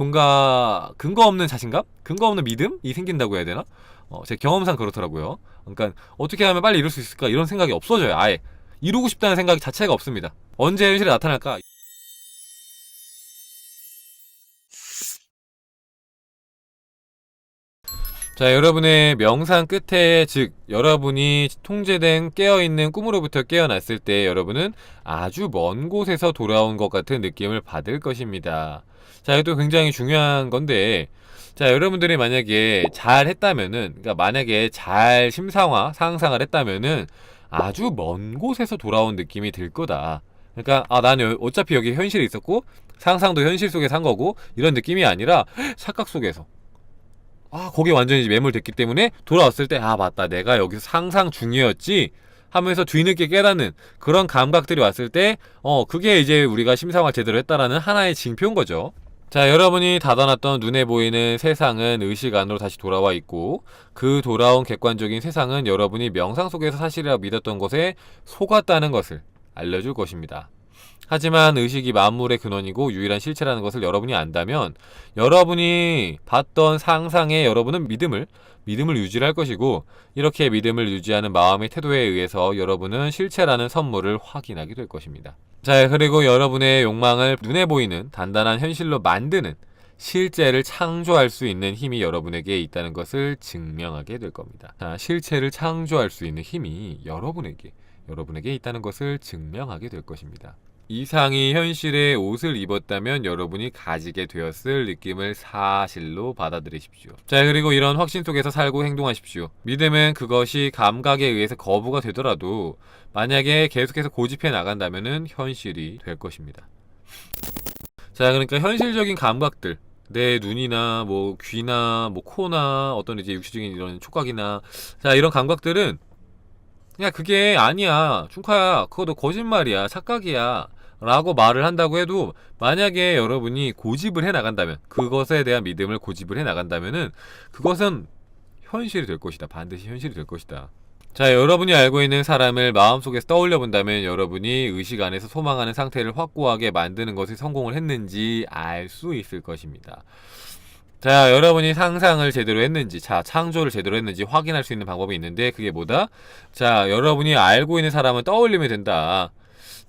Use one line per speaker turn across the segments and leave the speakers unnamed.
뭔가 근거 없는 자신감? 근거 없는 믿음이 생긴다고 해야 되나? 어, 제 경험상 그렇더라고요. 그러니까 어떻게 하면 빨리 이룰 수 있을까 이런 생각이 없어져요. 아예 이루고 싶다는 생각 자체가 없습니다. 언제 현실에 나타날까? 자, 여러분의 명상 끝에, 즉, 여러분이 통제된 깨어있는 꿈으로부터 깨어났을 때 여러분은 아주 먼 곳에서 돌아온 것 같은 느낌을 받을 것입니다. 자, 이것도 굉장히 중요한 건데, 자, 여러분들이 만약에 잘 했다면은, 그러니까 만약에 잘 심상화, 상상을 했다면은 아주 먼 곳에서 돌아온 느낌이 들 거다. 그러니까, 아, 나는 어차피 여기 현실에 있었고, 상상도 현실 속에서 한 거고, 이런 느낌이 아니라 착각 속에서. 아, 거기에 완전히 매몰됐기 때문에 돌아왔을 때, 아, 맞다. 내가 여기서 상상 중이었지. 하면서 뒤늦게 깨닫는 그런 감각들이 왔을 때, 어, 그게 이제 우리가 심상화 제대로 했다라는 하나의 징표인 거죠. 자, 여러분이 닫아놨던 눈에 보이는 세상은 의식 안으로 다시 돌아와 있고, 그 돌아온 객관적인 세상은 여러분이 명상 속에서 사실이라고 믿었던 것에 속았다는 것을 알려줄 것입니다. 하지만 의식이 만물의 근원이고 유일한 실체라는 것을 여러분이 안다면 여러분이 봤던 상상에 여러분은 믿음을 믿음을 유지할 것이고 이렇게 믿음을 유지하는 마음의 태도에 의해서 여러분은 실체라는 선물을 확인하게 될 것입니다. 자, 그리고 여러분의 욕망을 눈에 보이는 단단한 현실로 만드는 실제를 창조할 수 있는 힘이 여러분에게 있다는 것을 증명하게 될 겁니다. 자, 실체를 창조할 수 있는 힘이 여러분에게 여러분에게 있다는 것을 증명하게 될 것입니다. 이상이 현실의 옷을 입었다면 여러분이 가지게 되었을 느낌을 사실로 받아들이십시오. 자, 그리고 이런 확신 속에서 살고 행동하십시오. 믿음은 그것이 감각에 의해서 거부가 되더라도 만약에 계속해서 고집해 나간다면은 현실이 될 것입니다. 자, 그러니까 현실적인 감각들, 내 눈이나 뭐 귀나 뭐 코나 어떤 이제 육체적인 이런 촉각이나 자, 이런 감각들은 그냥 그게 아니야. 충카야. 그것도 거짓말이야. 착각이야. 라고 말을 한다고 해도 만약에 여러분이 고집을 해 나간다면 그것에 대한 믿음을 고집을 해 나간다면은 그것은 현실이 될 것이다. 반드시 현실이 될 것이다. 자, 여러분이 알고 있는 사람을 마음속에서 떠올려 본다면 여러분이 의식 안에서 소망하는 상태를 확고하게 만드는 것에 성공을 했는지 알 수 있을 것입니다. 자, 여러분이 상상을 제대로 했는지, 자, 창조를 제대로 했는지 확인할 수 있는 방법이 있는데, 그게 뭐다? 자, 여러분이 알고 있는 사람은 떠올리면 된다.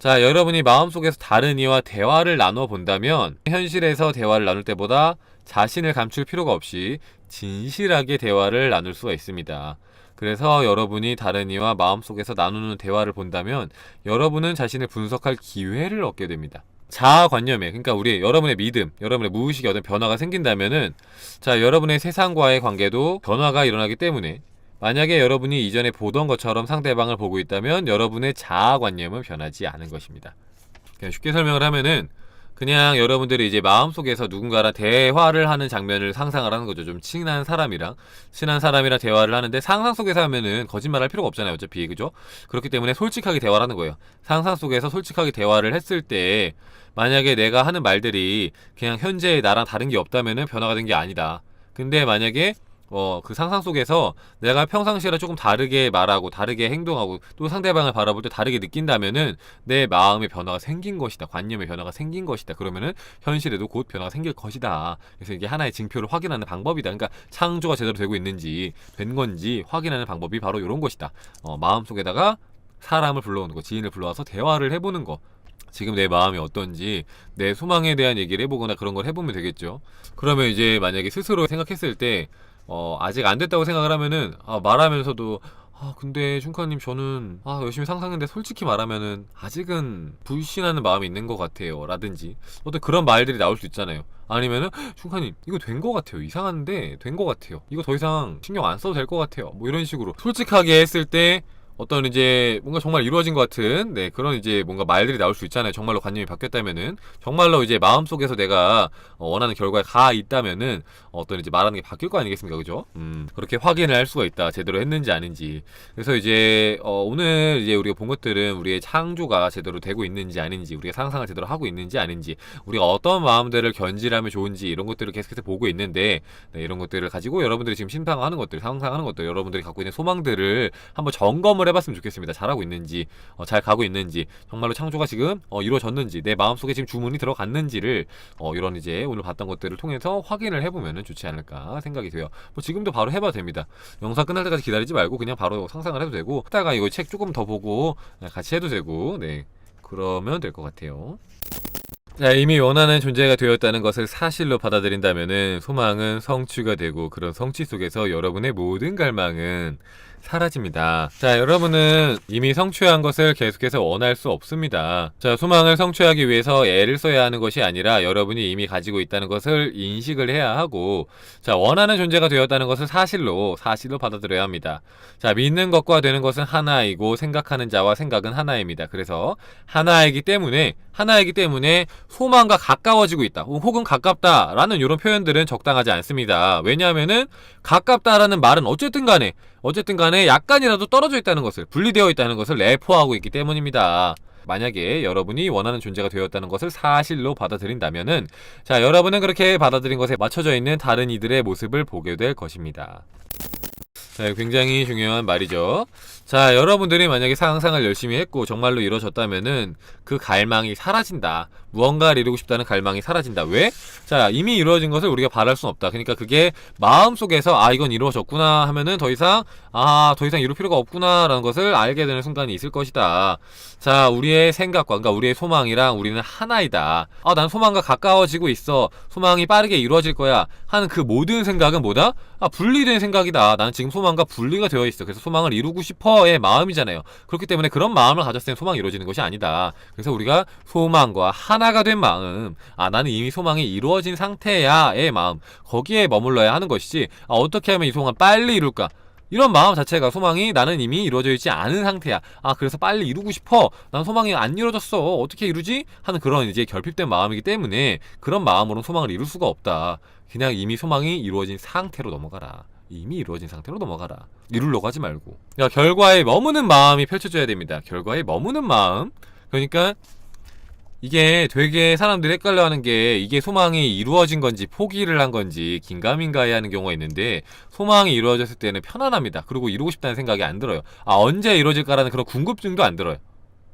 자, 여러분이 마음속에서 다른 이와 대화를 나눠 본다면, 현실에서 대화를 나눌 때보다 자신을 감출 필요가 없이 진실하게 대화를 나눌 수가 있습니다. 그래서 여러분이 다른 이와 마음속에서 나누는 대화를 본다면, 여러분은 자신을 분석할 기회를 얻게 됩니다. 자아관념에 그러니까 우리 여러분의 믿음, 여러분의 무의식에 어떤 변화가 생긴다면은 자 여러분의 세상과의 관계도 변화가 일어나기 때문에 만약에 여러분이 이전에 보던 것처럼 상대방을 보고 있다면 여러분의 자아관념은 변하지 않은 것입니다. 그냥 쉽게 설명을 하면은 그냥 여러분들이 이제 마음속에서 누군가랑 대화를 하는 장면을 상상을 하는 거죠. 좀 친한 사람이랑 친한 사람이랑 대화를 하는데 상상 속에서 하면은 거짓말 할 필요가 없잖아요. 어차피 그죠? 그렇기 때문에 솔직하게 대화를 하는 거예요. 상상 속에서 솔직하게 대화를 했을 때 만약에 내가 하는 말들이 그냥 현재 나랑 다른 게 없다면은 변화가 된 게 아니다. 근데 만약에 어, 그 상상 속에서 내가 평상시랑 조금 다르게 말하고 다르게 행동하고 또 상대방을 바라볼 때 다르게 느낀다면은 내 마음의 변화가 생긴 것이다. 관념의 변화가 생긴 것이다. 그러면은 현실에도 곧 변화가 생길 것이다. 그래서 이게 하나의 징표를 확인하는 방법이다. 그러니까 창조가 제대로 되고 있는지 된 건지 확인하는 방법이 바로 이런 것이다. 어, 마음 속에다가 사람을 불러오는 거, 지인을 불러와서 대화를 해보는 거. 지금 내 마음이 어떤지 내 소망에 대한 얘기를 해보거나 그런 걸 해보면 되겠죠. 그러면 이제 만약에 스스로 생각했을 때 어, 아직 안 됐다고 생각을 하면은 아, 말하면서도 아 근데 슌카님 저는 아 열심히 상상했는데 솔직히 말하면은 아직은 불신하는 마음이 있는 것 같아요. 라든지. 어떤 그런 말들이 나올 수 있잖아요. 아니면은 슌카님 이거 된 것 같아요. 이상한데 된 것 같아요. 이거 더 이상 신경 안 써도 될 것 같아요. 뭐 이런 식으로 솔직하게 했을 때 어떤 이제 뭔가 정말 이루어진 것 같은 네 그런 이제 뭔가 말들이 나올 수 있잖아요. 정말로 관념이 바뀌었다면은 정말로 이제 마음 속에서 내가 어, 원하는 결과에 가 있다면은 어떤 이제 말하는 게 바뀔 거 아니겠습니까, 그죠? 음 그렇게 확인을 할 수가 있다. 제대로 했는지 아닌지. 그래서 이제 어, 오늘 이제 우리가 본 것들은 우리의 창조가 제대로 되고 있는지 아닌지, 우리가 상상을 제대로 하고 있는지 아닌지, 우리가 어떤 마음들을 견질하면 좋은지 이런 것들을 계속해서 보고 있는데 네, 이런 것들을 가지고 여러분들이 지금 심상하는 것들, 상상하는 것들, 여러분들이 갖고 있는 소망들을 한번 점검을 해봤으면 좋겠습니다. 잘하고 있는지, 어, 잘 가고 있는지, 정말로 창조가 지금 어, 이루어졌는지, 내 마음속에 지금 주문이 들어갔는지를 어, 이런 이제 오늘 봤던 것들을 통해서 확인을 해보면 좋지 않을까 생각이 돼요. 뭐 지금도 바로 해봐도 됩니다. 영상 끝날 때까지 기다리지 말고 그냥 바로 상상을 해도 되고, 하다가 이거 책 조금 더 보고 같이 해도 되고, 네. 그러면 될 것 같아요. 자, 이미 원하는 존재가 되었다는 것을 사실로 받아들인다면은 소망은 성취가 되고 그런 성취 속에서 여러분의 모든 갈망은 사라집니다. 자, 여러분은 이미 성취한 것을 계속해서 원할 수 없습니다. 자, 소망을 성취하기 위해서 애를 써야 하는 것이 아니라 여러분이 이미 가지고 있다는 것을 인식을 해야 하고, 자, 원하는 존재가 되었다는 것을 사실로, 사실로 받아들여야 합니다. 자, 믿는 것과 되는 것은 하나이고, 생각하는 자와 생각은 하나입니다. 그래서 하나이기 때문에, 하나이기 때문에 소망과 가까워지고 있다, 혹은 가깝다라는 이런 표현들은 적당하지 않습니다. 왜냐하면은 가깝다라는 말은 어쨌든 간에 어쨌든 간에 약간이라도 떨어져 있다는 것을 분리되어 있다는 것을 내포하고 있기 때문입니다. 만약에 여러분이 원하는 존재가 되었다는 것을 사실로 받아들인다면은 자 여러분은 그렇게 받아들인 것에 맞춰져 있는 다른 이들의 모습을 보게 될 것입니다. 자, 굉장히 중요한 말이죠. 자, 여러분들이 만약에 상상을 열심히 했고 정말로 이루어졌다면은 그 갈망이 사라진다. 무언가를 이루고 싶다는 갈망이 사라진다. 왜? 자, 이미 이루어진 것을 우리가 바랄 수는 없다. 그러니까 그게 마음속에서 아, 이건 이루어졌구나 하면은 더 이상 아, 더 이상 이룰 필요가 없구나라는 것을 알게 되는 순간이 있을 것이다. 자, 우리의 생각과 그러니까 우리의 소망이랑 우리는 하나이다. 아, 난 소망과 가까워지고 있어. 소망이 빠르게 이루어질 거야. 하는 그 모든 생각은 뭐다? 아, 분리된 생각이다. 나는 지금 소망과 분리가 되어 있어. 그래서 소망을 이루고 싶어의 마음이잖아요. 그렇기 때문에 그런 마음을 가졌을 때 소망이 이루어지는 것이 아니다. 그래서 우리가 소망과 하나 가 된 마음, 아, 나는 이미 소망이 이루어진 상태야의 마음, 거기에 머물러야 하는 것이지, 아, 어떻게 하면 이 소망을 빨리 이룰까? 이런 마음 자체가 소망이 나는 이미 이루어져 있지 않은 상태야. 아, 그래서 빨리 이루고 싶어. 난 소망이 안 이루어졌어. 어떻게 이루지? 하는 그런 이제 결핍된 마음이기 때문에 그런 마음으로는 소망을 이룰 수가 없다. 그냥 이미 소망이 이루어진 상태로 넘어가라. 이미 이루어진 상태로 넘어가라. 이룰려고 하지 말고. 그러니까 결과에 머무는 마음이 펼쳐져야 됩니다. 결과에 머무는 마음. 그러니까 이게 되게 사람들이 헷갈려 하는 게 이게 소망이 이루어진 건지 포기를 한 건지 긴가민가해 하는 경우가 있는데 소망이 이루어졌을 때는 편안합니다. 그리고 이루고 싶다는 생각이 안 들어요. 아, 언제 이루어질까라는 그런 궁금증도 안 들어요.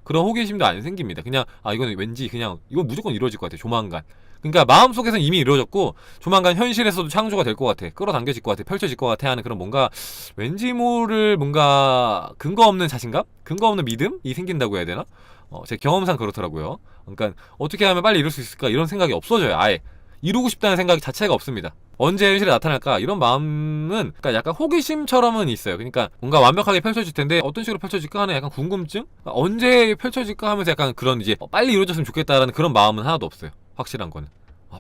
그런 호기심도 안 생깁니다. 그냥 아, 이건 왠지 그냥 이건 무조건 이루어질 것 같아. 조만간. 그러니까 마음속에서는 이미 이루어졌고 조만간 현실에서도 창조가 될 것 같아. 끌어당겨질 것 같아. 펼쳐질 것 같아 하는 그런 뭔가 왠지 모를 뭔가 근거 없는 자신감? 근거 없는 믿음이 생긴다고 해야 되나? 어, 제 경험상 그렇더라고요. 그러니까 어떻게 하면 빨리 이룰 수 있을까 이런 생각이 없어져요. 아예 이루고 싶다는 생각 자체가 없습니다. 언제 현실에 나타날까 이런 마음은 그러니까 약간 호기심처럼은 있어요. 그러니까 뭔가 완벽하게 펼쳐질 텐데 어떤 식으로 펼쳐질까 하는 약간 궁금증? 언제 펼쳐질까 하면서 약간 그런 이제 어, 빨리 이루어졌으면 좋겠다라는 그런 마음은 하나도 없어요. 확실한 거는. 아.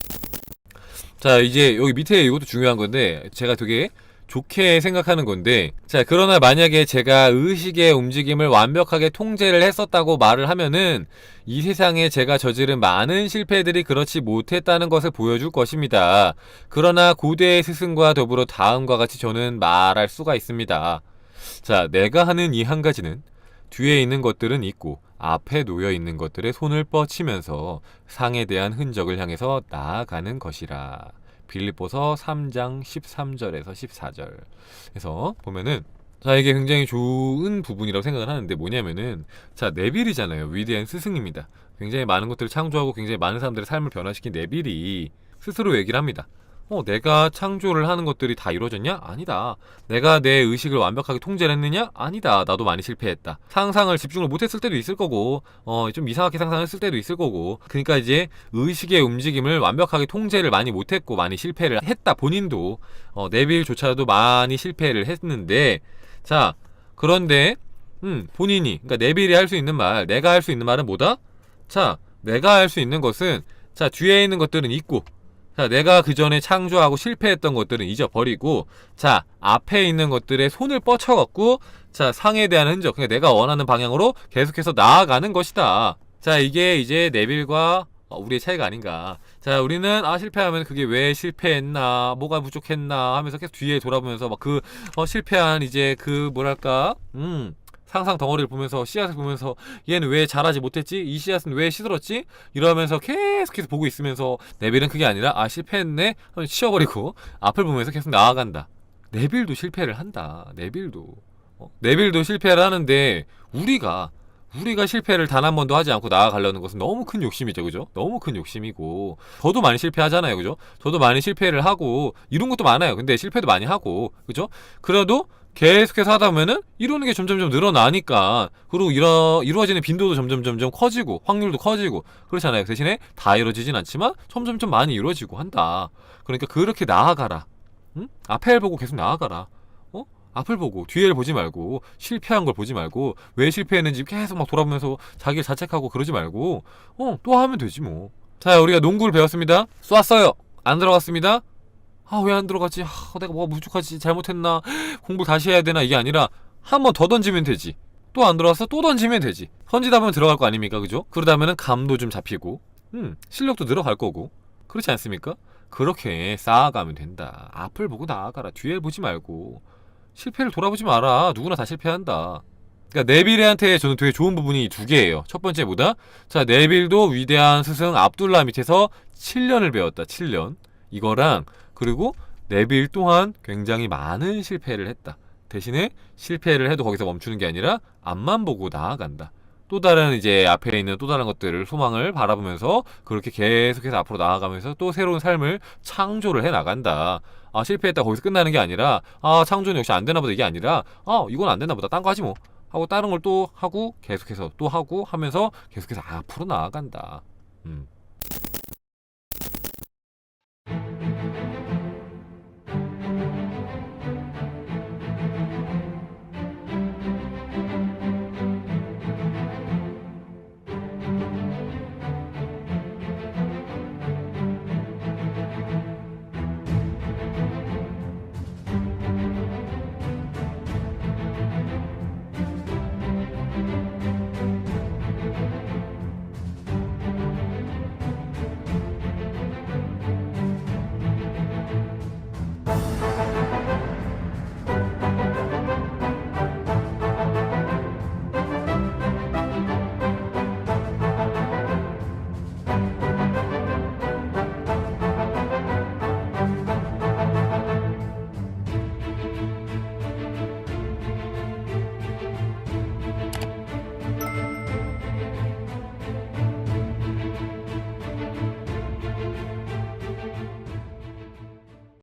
자 이제 여기 밑에 이것도 중요한 건데 제가 되게 좋게 생각하는 건데 자 그러나 만약에 제가 의식의 움직임을 완벽하게 통제를 했었다고 말을 하면은 이 세상에 제가 저지른 많은 실패들이 그렇지 못했다는 것을 보여줄 것입니다. 그러나 고대의 스승과 더불어 다음과 같이 저는 말할 수가 있습니다. 자 내가 하는 이 한 가지는 뒤에 있는 것들은 있고 앞에 놓여 있는 것들에 손을 뻗치면서 상에 대한 흔적을 향해서 나아가는 것이라. 빌립보서 3장 13절에서 14절. 그래서 보면은 자 이게 굉장히 좋은 부분이라고 생각을 하는데 뭐냐면은 자 네빌이잖아요 위대한 스승입니다 굉장히 많은 것들을 창조하고 굉장히 많은 사람들의 삶을 변화시킨 네빌이 스스로 얘기를 합니다 어 내가 창조를 하는 것들이 다 이루어졌냐? 아니다. 내가 내 의식을 완벽하게 통제를 했느냐? 아니다. 나도 많이 실패했다. 상상을 집중을 못했을 때도 있을 거고 어 좀 이상하게 상상했을 때도 있을 거고. 그러니까 이제 의식의 움직임을 완벽하게 통제를 많이 못했고 많이 실패를 했다 본인도. 어 네빌조차도 많이 실패를 했는데. 자, 그런데 음, 본인이 그러니까 네빌이 할 수 있는 말, 내가 할 수 있는 말은 뭐다? 자, 내가 할 수 있는 것은 자, 뒤에 있는 것들은 있고 자, 내가 그 전에 창조하고 실패했던 것들은 잊어버리고 자, 앞에 있는 것들에 손을 뻗쳐갖고 자, 상에 대한 흔적, 그러니까 내가 원하는 방향으로 계속해서 나아가는 것이다. 자, 이게 이제 네빌과 어, 우리의 차이가 아닌가. 자, 우리는 아 실패하면 그게 왜 실패했나, 뭐가 부족했나 하면서 계속 뒤에 돌아보면서 막 그 어, 실패한 이제 그 뭐랄까, 음. 상상 덩어리를 보면서 씨앗을 보면서 얘는 왜 잘하지 못했지? 이 씨앗은 왜 시들었지? 이러면서 계속해서 보고 있으면서 네빌은 그게 아니라 아 실패했네 하면 치워버리고 앞을 보면서 계속 나아간다. 네빌도 실패를 한다. 네빌도 어, 네빌도 실패를 하는데 우리가 우리가 실패를 단 한 번도 하지 않고 나아가려는 것은 너무 큰 욕심이죠, 그죠? 너무 큰 욕심이고 저도 많이 실패하잖아요, 그죠? 저도 많이 실패를 하고 이룬 것도 많아요. 근데 실패도 많이 하고, 그죠? 그래도 계속해서 하다 보면은 이루는 게 점점점 늘어나니까 그리고 이루, 이루어지는 빈도도 점점 점점 커지고 확률도 커지고 그렇잖아요. 그 대신에 다 이루어지진 않지만 점점점 많이 이루어지고 한다. 그러니까 그렇게 나아가라. 응? 앞을 보고 계속 나아가라. 어? 앞을 보고 뒤를 보지 말고 실패한 걸 보지 말고 왜 실패했는지 계속 막 돌아보면서 자기를 자책하고 그러지 말고 어 또 하면 되지 뭐. 자 우리가 농구를 배웠습니다. 쏘았어요. 안 들어갔습니다. 아 왜 안 들어갔지? 아, 내가 뭐가 부족하지? 잘못했나? 공부 다시 해야 되나? 이게 아니라 한 번 더 던지면 되지. 또 안 들어와서 또 던지면 되지. 던지다 보면 들어갈 거 아닙니까? 그죠? 그러다 보면 감도 좀 잡히고, 음, 실력도 늘어갈 거고. 그렇지 않습니까? 그렇게 쌓아가면 된다. 앞을 보고 나아가라. 뒤에 보지 말고. 실패를 돌아보지 마라. 누구나 다 실패한다. 그러니까 네빌한테 저는 되게 좋은 부분이 두 개예요. 첫 번째 뭐다? 자, 네빌도 위대한 스승 압둘라 밑에서 7년을 배웠다. 7년. 이거랑 그리고 네빌 또한 굉장히 많은 실패를 했다. 대신에 실패를 해도 거기서 멈추는 게 아니라 앞만 보고 나아간다. 또 다른 이제 앞에 있는 또 다른 것들을 소망을 바라보면서 그렇게 계속해서 앞으로 나아가면서 또 새로운 삶을 창조를 해 나간다. 아 실패했다 거기서 끝나는 게 아니라 아 창조는 역시 안 되나 보다 이게 아니라 아 이건 안 되나 보다 딴 거 하지 뭐 하고 다른 걸 또 하고 계속해서 또 하고 하면서 계속해서 앞으로 나아간다. 음.